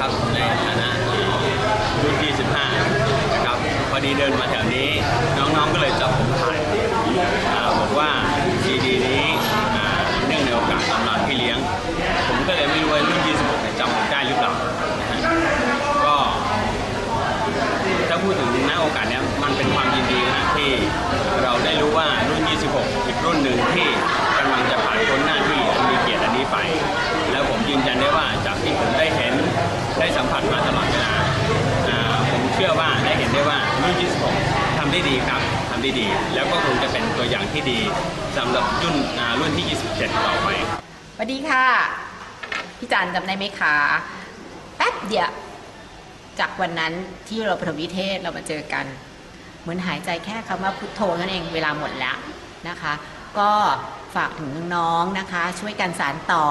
นะครับในฐานะรุ่นที่15นะครับพอดีเดินมาแถวนี้ น้องๆก็เลยจับผมถ่ายอ่าบอกว่าซีดีนี้อ่าเนื่องในโอกาสตำนานพี่เลี้ยง ผมก็เลยไม่รู้ว่ารุ่น 26เนี่ยจำผมได้หรือเปล่านะฮะก็ ถ้าพูดถึงณโอกาสเนี้ยมันเป็นความยินดีนะฮะที่เราได้รู้ว่ารุ่น 26 อีกรุ่นหนึ่งที่กำลังจะผ่านพ้นหน้าที่อันมีเกียรติอันนี้ไป แล้วผมยืนยันได้ว่าจากที่ผมได้เห็นได้สัมผัสมาตลอดเวลาอ่าผมเชื่อว่าได้เห็นได้ว่ารุ่น 26 ทำ ได้ดีครับทำได้ดี แล้วก็คงจะเป็นตัวอย่างที่ดีสำหรับรุ่นรุ่นที่ 27 ต่อไปสวัสดีค่ะ พี่จันจำได้ไหมคะแป๊บเดียวจากวันนั้นที่เราประถมวิเทศเรามาเจอกัน เหมือนหายใจแค่คำว่าพุทโธนั่นเองเวลาหมดแล้วนะคะ ก็ฝากถึงน้องๆนะคะ ช่วยกันสารต่อ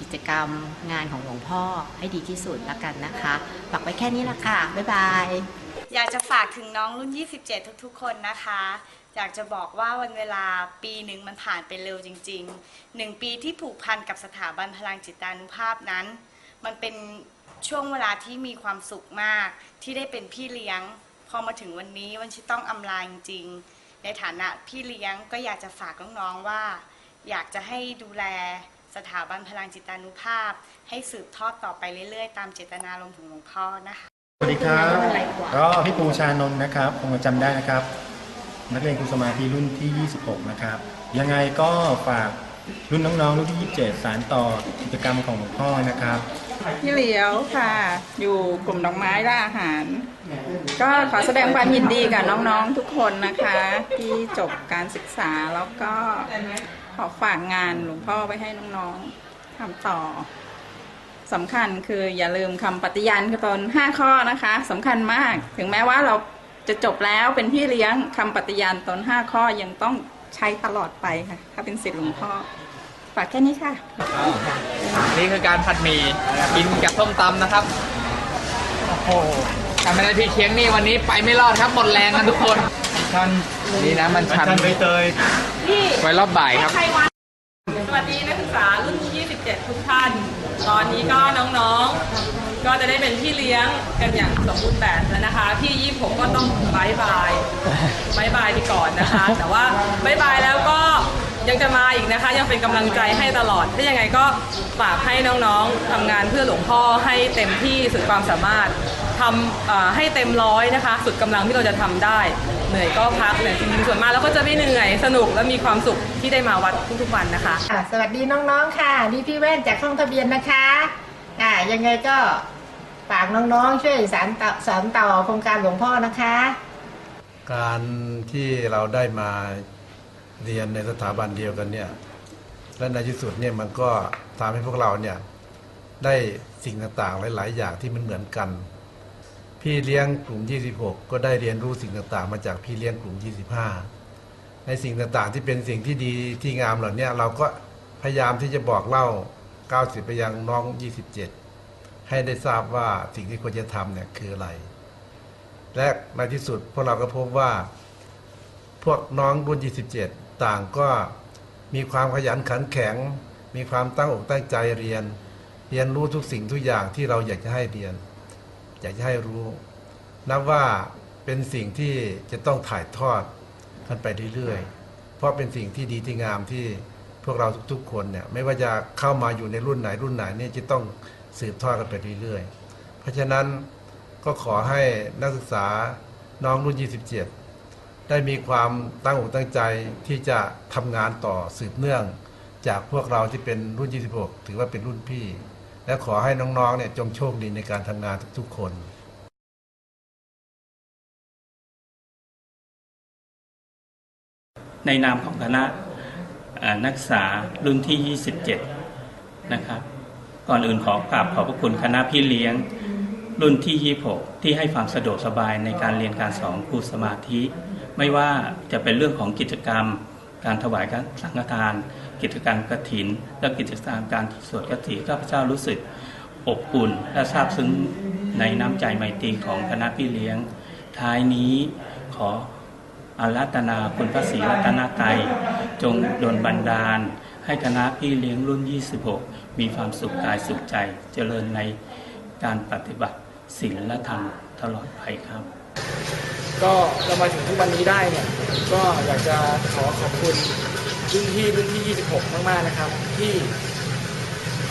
กิจกรรมงานของหลวงพ่อให้ดีที่สุดแล้วกันนะคะ ฝากไว้แค่นี้ละค่ะ บ๊ายบาย อยากจะฝากถึงน้องรุ่น 27 ทุกๆ คนนะคะ อยากจะบอกว่าวันเวลาปีหนึ่งมันผ่านไปเร็วจริงๆหนึ่งปีที่ผูกพันกับสถาบันพลังจิตานุภาพนั้น มันเป็นช่วงเวลาที่มีความสุขมากที่ได้เป็นพี่เลี้ยง พอมาถึงวันนี้วันชิต้องอำลาจริงๆในฐานะพี่เลี้ยงก็อยากจะฝากน้องๆว่า อยากจะให้ดูแลสถาบันพลังจิตานุภาพ ให้สืบทอดต่อไปเรื่อยๆ ตามเจตนารมณ์ของหลวงพ่อนะคะ สวัสดีครับ ก็พี่ปูชานนท์นะครับ คงจำได้นะครับ นักเรียนครูสมาธิรุ่นที่ 26 นะครับ ยังไงก็ฝากรุ่นน้องๆ รุ่นที่ 27 สารต่อกิจกรรมของหลวงพ่อนะครับ พี่เหลียวค่ะ อยู่กลุ่มดอกไม้และอาหาร ก็ขอแสดงความยินดีกับน้องๆ ทุกคนนะคะ ที่จบการศึกษาแล้วก็ขอฝากงานหลวงพ่อไว้ให้น้องๆทำต่อ สำคัญคืออย่าลืมคำปฏิญาณตน5ข้อนะคะสำคัญมาก ถึงแม้ว่าเราจะจบแล้วเป็นพี่เลี้ยงคำปฏิญาณตน5ข้อยังต้องใช้ตลอดไปค่ะ ถ้าเป็นศิษย์หลวงพ่อฝากแค่นี้ค่ะ นี่คือการผัดหมี่กินกับส้มตำนะครับโอ้โหทำไม่ได้พี่เคียงนี่วันนี้ไปไม่รอดครับหมดแรงกันทุกคน ชันนี่นะมันชันชันใบเตยไว้รอบบ่ายครับ สวัสดีนักศึกษารุ่น 27 ทุกท่าน ตอนนี้ก็น้องๆ ก็จะได้เป็นพี่เลี้ยงกันอย่างสมบูรณ์แบบแล้วนะคะ พี่26ก็ต้องบายบายบายบายไปก่อนนะคะ แต่ว่าบายบายแล้วก็ยังจะมาอีกนะคะ ยังเป็นกำลังใจให้ตลอดถ้ายังไงก็ฝากให้น้องๆทำงานเพื่อหลวงพ่อให้เต็มที่สุดความสามารถทำอ่าให้เต็มร้อยนะคะ สุดกำลังที่เราจะทำได้ เหนื่อยก็พักเนี่ยจริงๆส่วนมากแล้วก็จะไม่เหนื่อยสนุกและมีความสุขที่ได้มาวัดทุกๆวันนะคะค่ะสวัสดีน้องๆค่ะนี่พี่แว่นจากห้องทะเบียนนะคะอ่ายังไงก็ฝากน้องๆช่วยสารต่อสอนต่อโครงการหลวงพ่อนะคะ การที่เราได้มาเรียนในสถาบันเดียวกันเนี่ยและในที่สุดเนี่ยมันก็ทำให้พวกเราเนี่ยได้สิ่งต่างๆหลาย ๆ อย่างที่มันเหมือนกัน พี่เลี้ยงกลุ่ม 26 ก็ได้เรียนรู้สิ่งต่างๆ มาจากพี่เลี้ยงกลุ่ม 25 ในสิ่งต่างๆ ที่เป็นสิ่งที่ดีที่งามเหล่านี้เราก็พยายามที่จะบอกเล่า 90 ไปยังน้อง 27 ให้ได้ทราบว่าสิ่งที่ควรจะทำเนี่ยคืออะไร และในที่สุดพวกเราก็พบว่า พวกน้องรุ่น 27 ต่างก็มีความขยันขันแข็ง มีความตั้งอกตั้งใจเรียน เรียนรู้ทุกสิ่งทุกอย่างที่เราอยากจะให้เรียน อยากจะให้รู้ นับว่าเป็นสิ่งที่จะต้องถ่ายทอดกันไปเรื่อยๆ เพราะเป็นสิ่งที่ดีที่งามที่พวกเราทุกๆ คนเนี่ยไม่ว่าจะเข้ามาอยู่ในรุ่นไหนรุ่นไหนเนี่ยจะต้องสืบทอดกันไปเรื่อยๆ เพราะฉะนั้นก็ขอให้นักศึกษาน้องรุ่น 27 ได้มีความตั้งอกตั้งใจที่จะทำงานต่อสืบเนื่อง จากพวกเราที่เป็นรุ่น 26 ถือว่าเป็นรุ่นพี่ และขอให้น้องๆเนี่ยจงโชคดีในการทำงานทุกๆคนในนามของคณะนักศึกษารุ่นที่ 27 นะครับ ก่อนอื่นขอกราบขอบพระคุณคณะพี่เลี้ยงรุ่นที่ 26 ที่ให้ความสะดวกสบายในการเรียนการสอนครูสมาธิ ไม่ว่าจะเป็นเรื่องของกิจกรรม การถวายการสังฆทาน กิจกรรมกฐิน และกิจกรรมการสวดกฐินข้าพเจ้ารู้สึกอบอุ่นและซาบซึ้งในน้ำใจไมตรีของคณะพี่เลี้ยง ท้ายนี้ขออารัตนาคุณพระศรีรัตนตรัยจงดลบันดาล ให้คณะพี่เลี้ยงรุ่น 26 มีความสุขกายสุขใจเจริญในการปฏิบัติศีลและธรรมตลอดไปครับ ก็เรามาถึงทุกวันนี้ได้เนี่ยก็อยากจะขอขอบคุณ รุ่นพี่รุ่นที่ 26 มากๆนะครับ ที่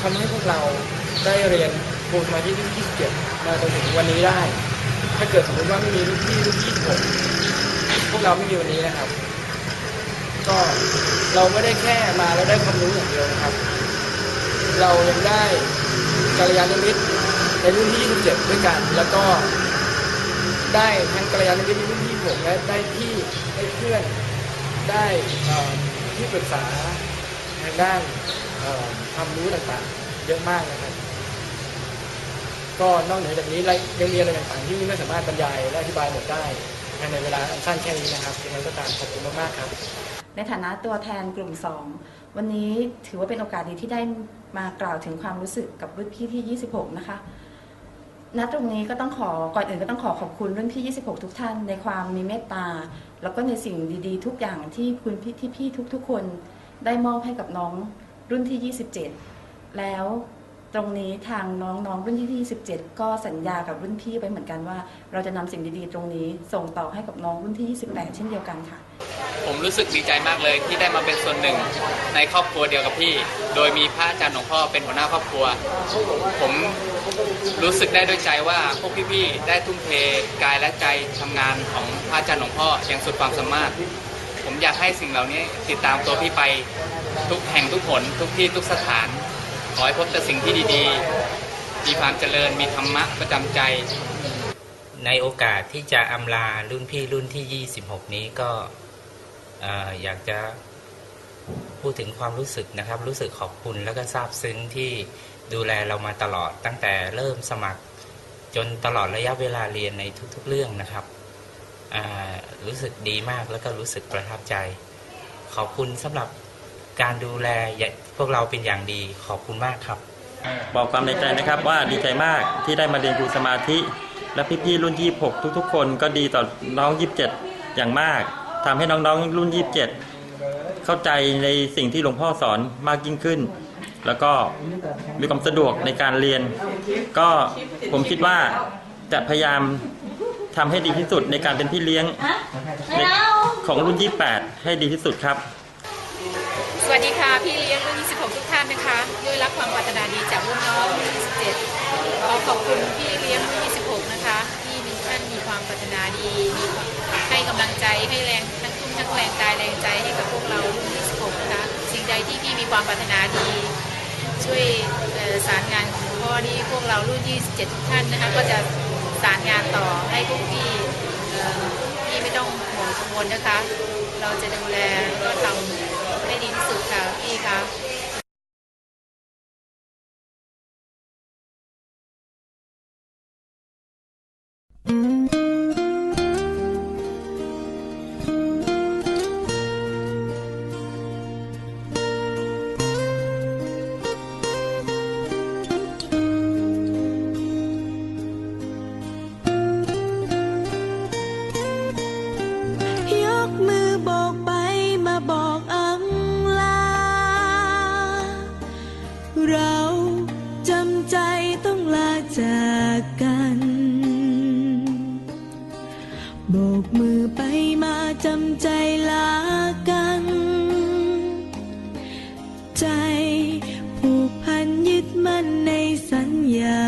ทำให้พวกเราได้เรียนครูสมาธิรุ่นที่27มาจนถึงวันนี้ได้ ถ้าเกิดสมมติว่าไม่มีรุ่นพี่รุ่นที่26พวกเราไม่มีวันนี้นะครับ ก็เราไม่ได้แค่มาแล้วได้ความรู้อย่างเดียวนะครับ เรายังได้กัลยาณมิตรในรุ่นที่ 27 ด้วยกัน แล้วก็ได้ทั้งกัลยาณมิตรในรุ่นที่ผมและได้พี่ได้เพื่อนได้อ่อ ที่ปรึกษาทางด้านความรู้ต่างๆ เยอะมากนะครับ ก็นอกเหนือจากนี้ยังมีอะไรต่างๆ ที่ไม่สามารถบรรยายและอธิบายหมดได้ภายในเวลาสั้นแค่นี้นะครับยังไงก็ตามขอบคุณมากๆครับ ในฐานะตัวแทนกลุ่ม 2 วันนี้ถือว่าเป็นโอกาสดีที่ได้มากล่าวถึงความรู้สึกกับรุ่นพี่ที่ 26 นะคะ ณตรงนี้ก็ต้องขอก่อนอื่นก็ต้องขอขอบคุณรุ่นพี่ 26 ทุกท่านในความมีเมตตา แล้วก็ในสิ่งดีๆ ทุกอย่างที่คุณพี่ที่พี่ทุกๆคนได้มอบให้กับน้องรุ่นที่ 27 แล้ว ตรงนี้ทางน้องๆรุ่นที่27 ก็สัญญากับรุ่นพี่ไปเหมือนกันว่า เราจะนำสิ่งดีๆ ตรงนี้ ส่งต่อให้กับน้องรุ่นที่ 28 เช่นเดียวกันค่ะ ผมรู้สึกดีใจมากเลยที่ได้มาเป็นส่วนหนึ่งในครอบครัวเดียวกับพี่ โดยมีพระอาจารย์หลวงพ่อเป็นหัวหน้าครอบครัว ผมรู้สึกได้ด้วยใจว่าพวกพี่ๆได้ทุ่มเทกายและใจทำงานของพระอาจารย์หลวงพ่ออย่างสุดความสามารถ ผมอยากให้สิ่งเหล่านี้ติดตามตัวพี่ไป ทุกแห่งทุกผลทุกที่ทุกสถาน ขอให้พบแต่สิ่งที่ดีๆ มีความเจริญ มีธรรมะประจำใจ ในโอกาสที่จะอำลารุ่นพี่รุ่นที่ 26 นี้ก็ออยากจะพูดถึงความรู้สึกนะครับ รู้สึกขอบคุณแล้วก็ซาบซึ้งที่ดูแลเรามาตลอดตั้งแต่เริ่มสมัครจนตลอดระยะเวลาเรียนในทุกๆเรื่องนะครับ รู้สึกดีมากแล้วก็รู้สึกประทับใจ ขอบคุณสำหรับ การดูแลพวกเราเป็นอย่างดีขอบคุณมากครับ บอกความในใจนะครับว่าดีใจมากที่ได้มาเรียนครูสมาธิ และพี่ๆรุ่น 26 ทุกๆ คนก็ดีต่อน้อง 27 อย่างมากทำให้น้องๆรุ่น 27 เข้าใจในสิ่งที่หลวงพ่อสอนมากยิ่งขึ้น แล้วก็มีความสะดวกในการเรียน ก็ผมคิดว่าจะพยายามทำให้ดีที่สุดในการเป็นพี่เลี้ยงในของรุ่น 28 ให้ดีที่สุดครับ นะคะด้วยรับความปรารถนาดีจากรุ่นน้องรุ่น27ขอขอบคุณพี่เลี้ยงรุ่น26 นะคะ ที่มีท่านมีความปรารถนาดีมีให้กำลังใจให้แรงทั้งทุ่มทั้งแรงกายแรงใจให้กับพวกเรารุ่น26 นะคะ สิ่งใดที่พี่มีความปรารถนาดี ช่วยสารงานของพ่อที่พวกเรารุ่น27 ทุกท่านนะคะ ก็จะสารงานต่อให้พวกพี่พี่ไม่ต้องห่วงกังวลนะคะ เราจะดูแลก็ทำให้ดีที่สุดค่ะพี่คะ ต้องลาจากกันโบกมือไปมาจำใจลากัน ใจผูกพันยึดมั่นในสัญญา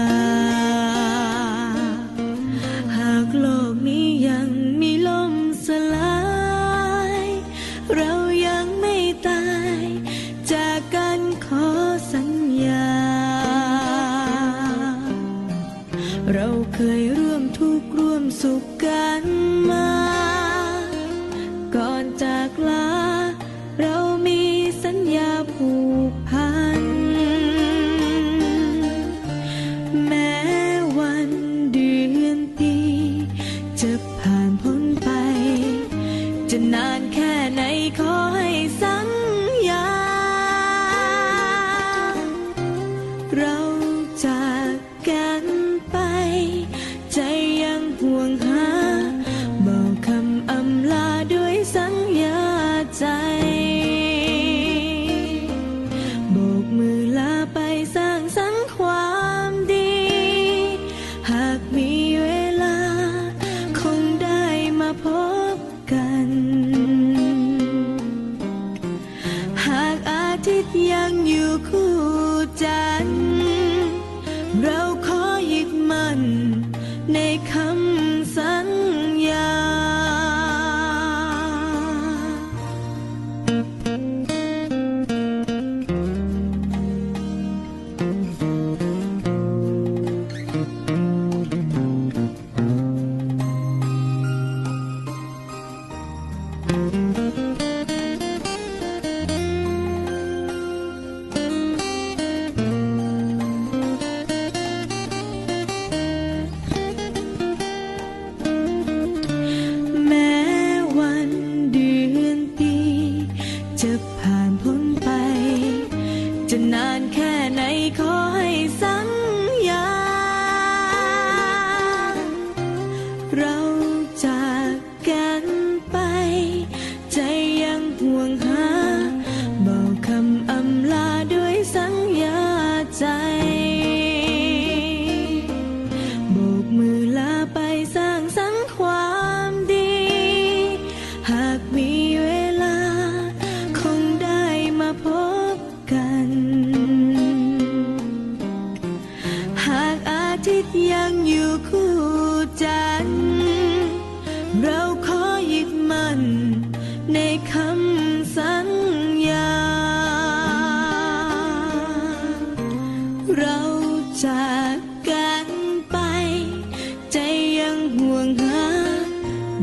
หากโลกนี้ยังมีลมสลาย เรายังไม่ตายจากกัน เรา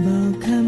Welcome.